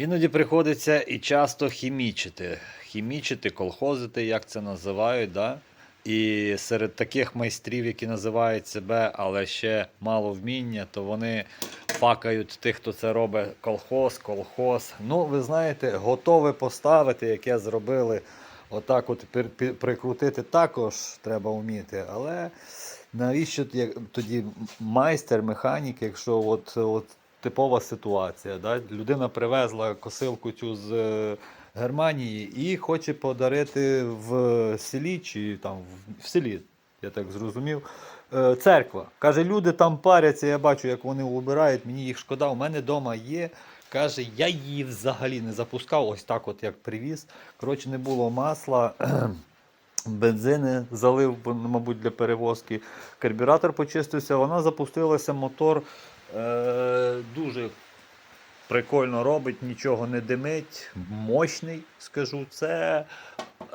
Іноді приходиться і часто хімічити. Хімічити, колхозити, як це називають. Да? І серед таких майстрів, які називають себе, але ще мало вміння, то вони факають тих, хто це робить колхоз, колхоз. Ну, ви знаєте, готове поставити, яке зробили, отак от прикрутити також треба вміти. Але навіщо тоді майстер, механік, якщо от, от типова ситуація. Да? Людина привезла косилку цю з е, Германії і хоче подарити в селі чи там в- селі, я так зрозумів. е, Церква. Каже, люди там паряться, я бачу, як вони убирають, мені їх шкода. У мене вдома є. Каже, я її взагалі не запускав, ось так, от як привіз. Коротше, не було масла, бензини залив, мабуть, для перевозки. Карбюратор почистився, вона запустилася, мотор е, дуже прикольно робить, нічого не димить, мощний, скажу. Це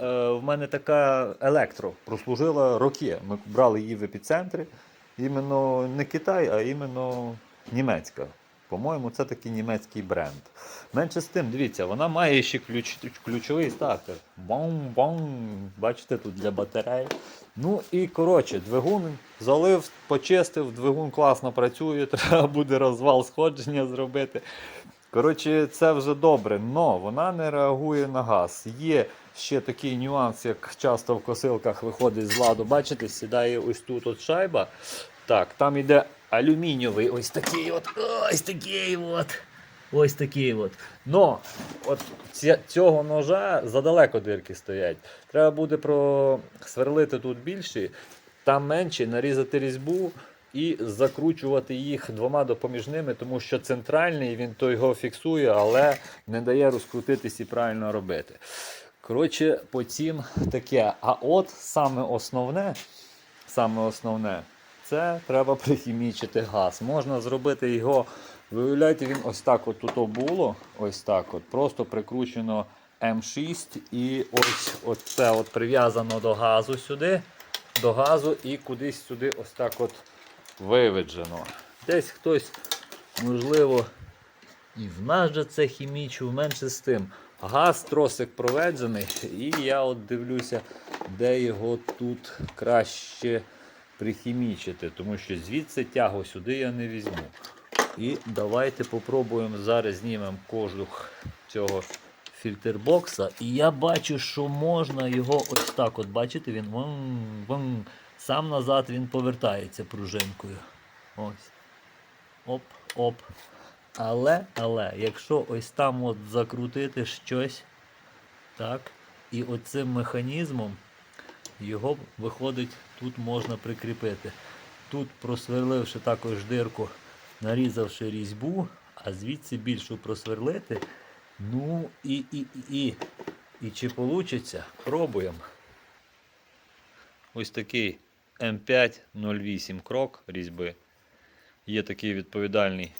е, в мене така електро прослужила роки. Ми брали її в епіцентрі. Іменно не Китай, а іменно німецька. По-моєму, це такий німецький бренд. Менше з тим, дивіться, вона має ще ключ, ключовий стартер. Бам-бам. Бачите, тут для батарей. Ну і коротше, двигун залив, почистив, двигун класно працює, треба буде розвал сходження зробити. Коротше, це вже добре, але вона не реагує на газ. Є ще такий нюанс, як часто в косилках виходить з ладу. Бачите, сідає ось тут от шайба. Так, там іде алюмінієвий, ось такий от, ось такий от. Ось такий от. Но от цього ножа задалеко дирки стоять. Треба буде просверлити тут більші, там менші, нарізати різьбу і закручувати їх двома допоміжними, тому що центральний він то його фіксує, але не дає розкрутитись і правильно робити. Коротше, по цим таке. А от саме основне, саме основне, це треба прихімічити газ. Можна зробити його. Виявляєте, він ось так от тут було, ось так от, просто прикручено М6 і ось, ось це от прив'язано до газу сюди, до газу і кудись сюди ось так от виведжено. Десь хтось, можливо, і в нас же це хімічив, менше з тим. Газ тросик проведжений, і я от дивлюся, де його тут краще прихімічити, тому що звідси тягу сюди я не візьму. І давайте попробуємо зараз знімемо кожух цього фільтрбокса. І я бачу, що можна його ось так. От бачите, він вон, вон, сам назад він повертається пружинкою. Ось. Оп, оп. Але, але, якщо ось там от закрутити щось, так, і оцим механізмом його виходить, тут можна прикріпити. Тут просверливши також дирку, нарізавши різьбу, а звідси більшу просверлити. Ну і, і, і, і, і чи вийде? Пробуємо. Ось такий М508 крок різьби. Є такий відповідальний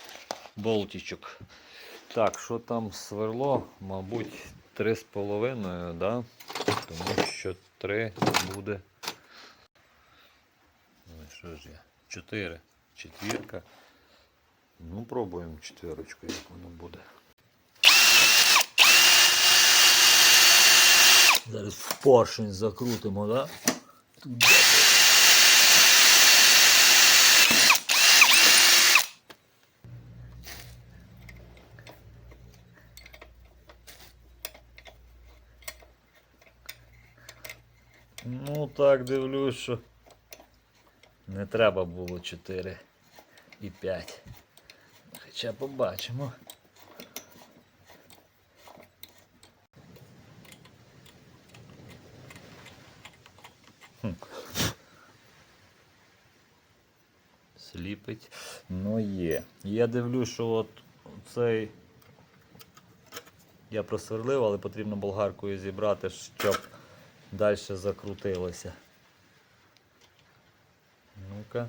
болтичок. Так, що там сверло? Мабуть, 3,5, да? тому що 3 буде. Ой, що ж я? 4. Четвірка. Ну, пробуємо четвірочку, як воно буде. Зараз в поршень закрутимо, да? Ну так дивлюсь, що не треба було 4 і 5. Хоча побачимо. Сліпить. Ну є. Я дивлюсь, що от цей я просверлив, але потрібно болгаркою зібрати, щоб далі закрутилося. Ну-ка.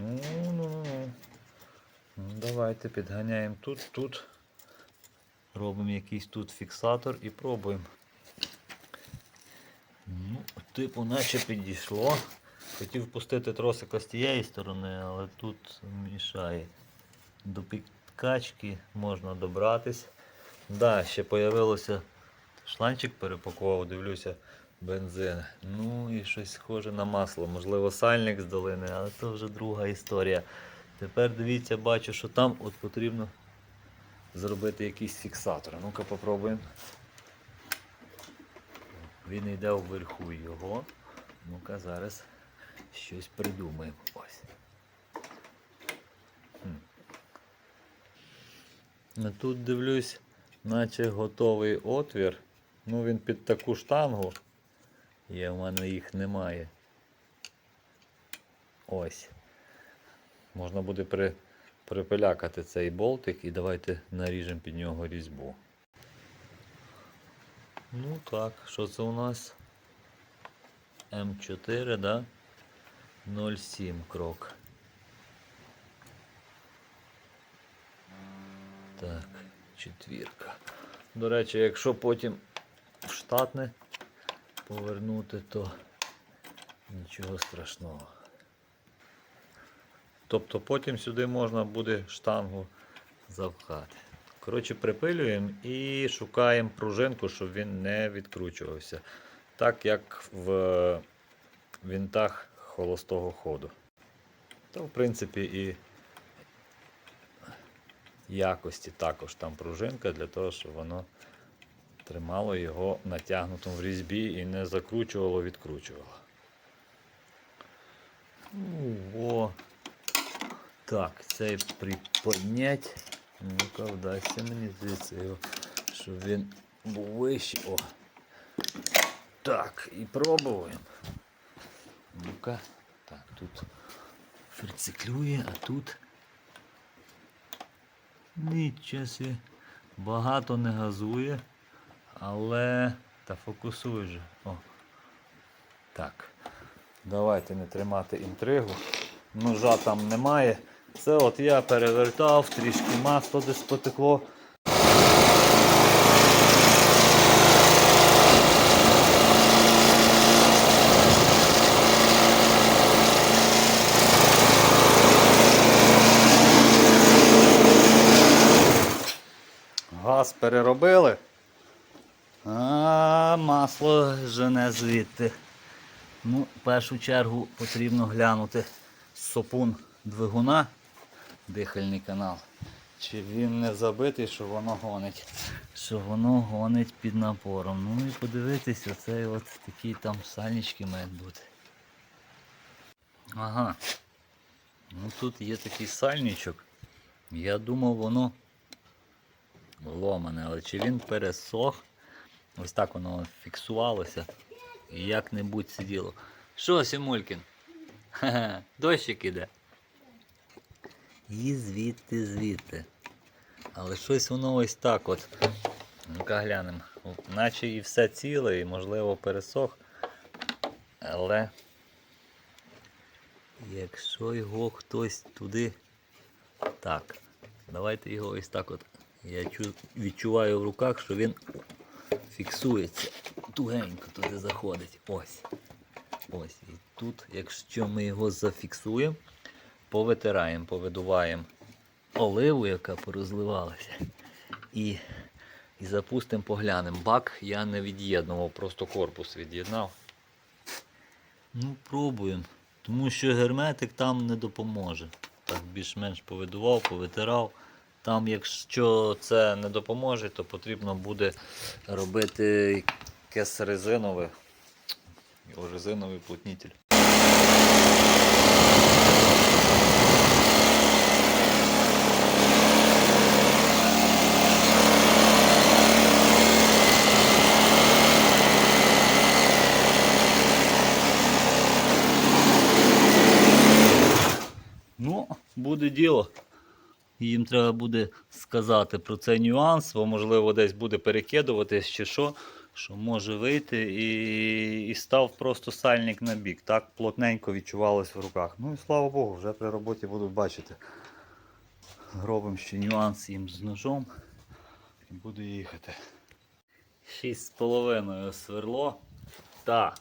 Ну, ну, ну, ну. Ну, Давайте підганяємо тут, тут. Робимо якийсь тут фіксатор і пробуємо. Ну, типу, наче підійшло. Хотів пустити тросика з тієї сторони, але тут мішає. До пік- качки можна добратись. Да, ще появилося шланчик перепакував, дивлюся, бензин. Ну і щось схоже на масло. Можливо, сальник з долини, але це вже друга історія. Тепер дивіться, бачу, що там от потрібно зробити якийсь фіксатор. Ну-ка попробуємо. Він йде вверху його. Ну-ка зараз щось придумаємо. Ось. Тут дивлюсь, наче готовий отвір. Ну він під таку штангу. Є, в мене їх немає. Ось. Можна буде при, припилякати цей болтик і давайте наріжемо під нього різьбу. Ну так, що це у нас? М4, да? 0,7 крок. Так, четвірка. До речі, якщо потім в штатне повернути, то нічого страшного. Тобто потім сюди можна буде штангу запхати. Коротше, припилюємо і шукаємо пружинку, щоб він не відкручувався. Так як в вінтах холостого ходу. То, в принципі, і якості також там пружинка для того, щоб воно тримало його натягнутим в різьбі і не закручувало, відкручувало. О, так, цей приподнять. Ну-ка, вдасться мені звідси його, щоб він був вищий. О. Так, і пробуємо. Ну-ка, так, тут ферциклює, а тут нічого. Багато не газує, але та фокусує же. О. Так. Давайте не тримати інтригу. Ножа там немає. Це от я перевертав, трішки масло десь потекло. Газ переробили. А масло жене звідти. Ну, в першу чергу потрібно глянути сопун двигуна, дихальний канал. Чи він не забитий, що воно гонить. Що воно гонить під напором. Ну і подивитись, оцей от такі там сальнички мають бути. Ага. Ну тут є такий сальничок. Я думав, воно ломане, але чи він пересох? Ось так воно фіксувалося і як-небудь сиділо. Що, Сімулькін? Дощик іде. І звідти, звідти. Але щось воно ось так от. Ну-ка глянемо. Наче і все ціле, і можливо пересох. Але якщо його хтось туди. Так, давайте його ось так от. Я чу- відчуваю в руках, що він фіксується. Тугенько туди заходить. Ось. Ось. І тут, якщо ми його зафіксуємо, повитираємо, повидуваємо оливу, яка порозливалася. І, і запустимо, поглянемо. Бак я не від'єднував, просто корпус від'єднав. Ну, пробуємо. Тому що герметик там не допоможе. Так більш-менш повидував, повитирав. Там, якщо це не допоможе, то потрібно буде робити якесь резинове. Резиновий плотнитель. Ну, буде діло. Їм треба буде сказати про цей нюанс, бо можливо десь буде перекидуватись чи що, що може вийти і, і став просто сальник на бік. Так плотненько відчувалось в руках. Ну і слава Богу, вже при роботі будуть бачити. Робимо ще нюанс їм з ножом і буду їхати. 6,5 сверло та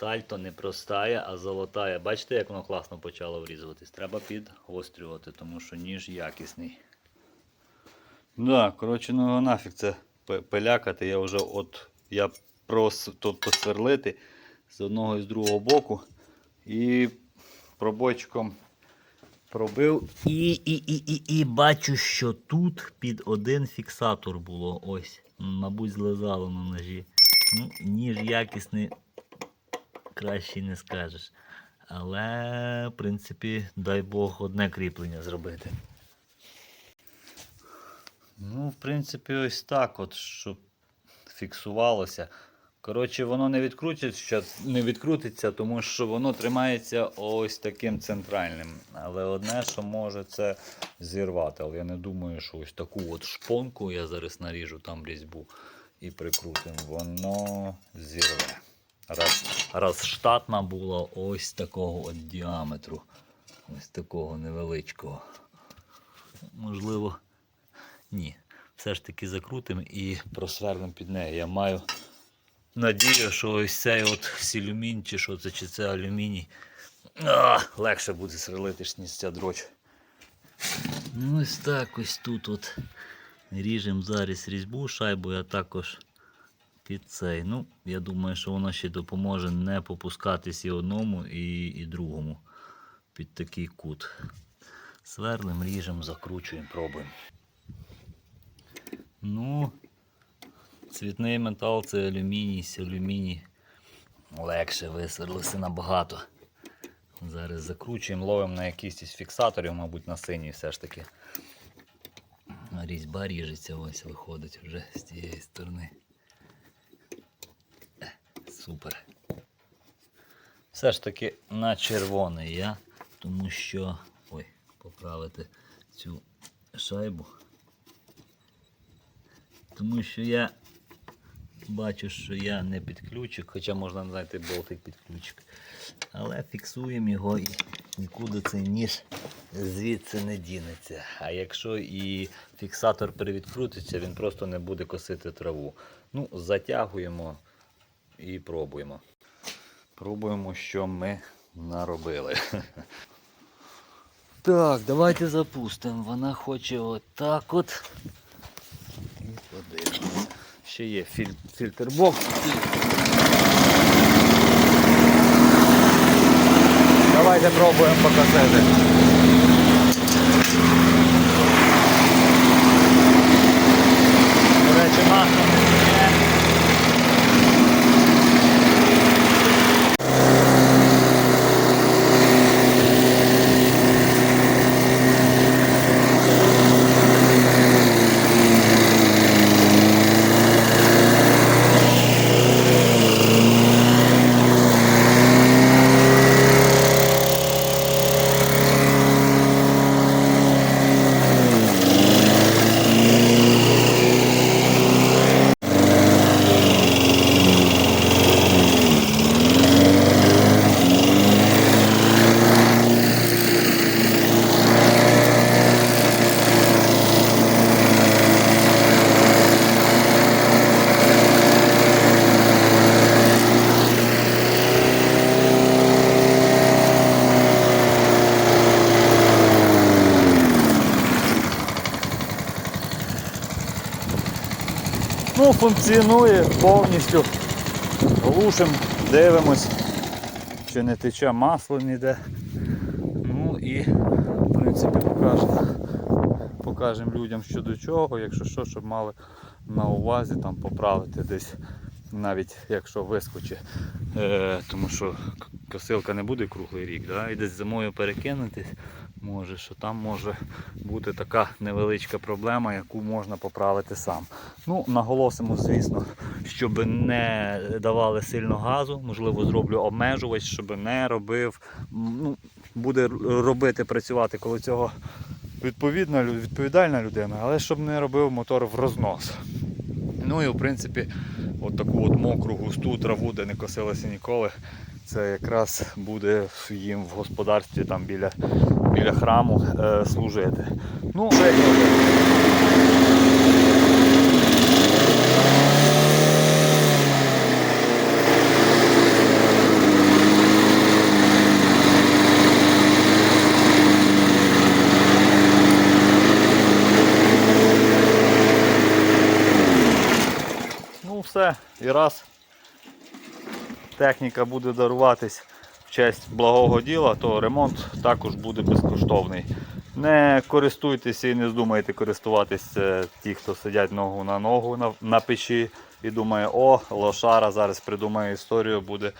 Сталь то не простая, а золотая. Бачите, як воно класно почало врізуватись? Треба підгострювати, тому що ніж якісний. Да, коротше, ну нафіг це пилякати. Я вже от я прос тут посверлити з одного і з другого боку. І пробойчиком пробив. І, і, і, і, і бачу, що тут під один фіксатор було. Ось. Мабуть, злизало на ножі. Ну, ніж якісний, краще не скажеш. Але, в принципі, дай Бог одне кріплення зробити. Ну, в принципі, ось так, от, щоб фіксувалося. Коротше, воно не відкрутиться, не відкрутиться, тому що воно тримається ось таким центральним. Але одне, що може це зірвати. Але я не думаю, що ось таку от шпонку я зараз наріжу там різьбу і прикрутим, воно зірве. Раз, раз штатна була ось такого от діаметру. Ось такого невеличкого. Можливо, ні. Все ж таки закрутимо і просверлимо під неї. Я маю надію, що ось цей от сілюмін, чи що це, чи це алюміній. А, легше буде сверлити, ніж ця дроч. Ну ось так ось тут от ріжемо зараз різьбу шайбу, а також під цей. Ну, я думаю, що воно ще допоможе не попускатись і одному, і, і другому під такий кут. Сверлим, ріжемо, закручуємо, пробуємо. Ну, цвітний метал це алюміній, з алюміній легше висверлися набагато. Зараз закручуємо, ловимо на якийсь із фіксаторів, мабуть, на синій все ж таки. Різьба ріжеться, ось виходить вже з тієї сторони. Супер. Все ж таки на червоний я, тому що. Ой, поправити цю шайбу. Тому що я бачу, що я не під ключик, хоча можна знайти болтик під ключик. Але фіксуємо його і нікуди цей ніж звідси не дінеться. А якщо і фіксатор перевідкрутиться, він просто не буде косити траву. Ну, затягуємо і пробуємо. Пробуємо, що ми наробили. Так, давайте запустимо. Вона хоче отак от. І подивимось. Ще є філь... фільтр-бокс. Давайте пробуємо покосити. До речі, масло Ну, функціонує повністю. Глушимо, дивимось, чи не тече масло ніде. Ну і в принципі покажемо покажемо людям що до чого, якщо що, щоб мали на увазі там поправити десь, навіть якщо вискочить. Е, тому що косилка не буде круглий рік, да? і десь зимою перекинутись може, що там може бути така невеличка проблема, яку можна поправити сам. Ну, наголосимо, звісно, щоб не давали сильно газу, можливо, зроблю обмежувач, щоб не робив. Ну, буде робити, працювати коли цього відповідна, відповідальна людина, але щоб не робив мотор в рознос. Ну і в принципі, от таку от мокру густу траву, де не косилося ніколи, це якраз буде їм в господарстві там біля біля храму е, служити. Ну, Ну все, і раз техніка буде даруватись в честь благого діла, то ремонт також буде безкоштовний. Не користуйтеся і не здумайте користуватись е, ті, хто сидять ногу на ногу на, на печі і думає, о, лошара зараз придумає історію, буде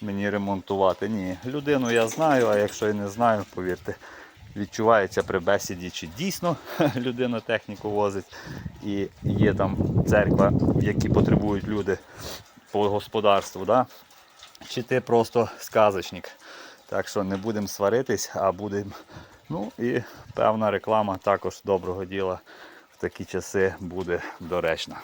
мені ремонтувати. Ні, людину я знаю, а якщо і не знаю, повірте, відчувається при бесіді, чи дійсно людина техніку возить, і є там церква, в якій потребують люди по господарству. Да? Чи ти просто сказочник. Так що не будемо сваритись, а будемо. Ну і певна реклама також доброго діла в такі часи буде доречна.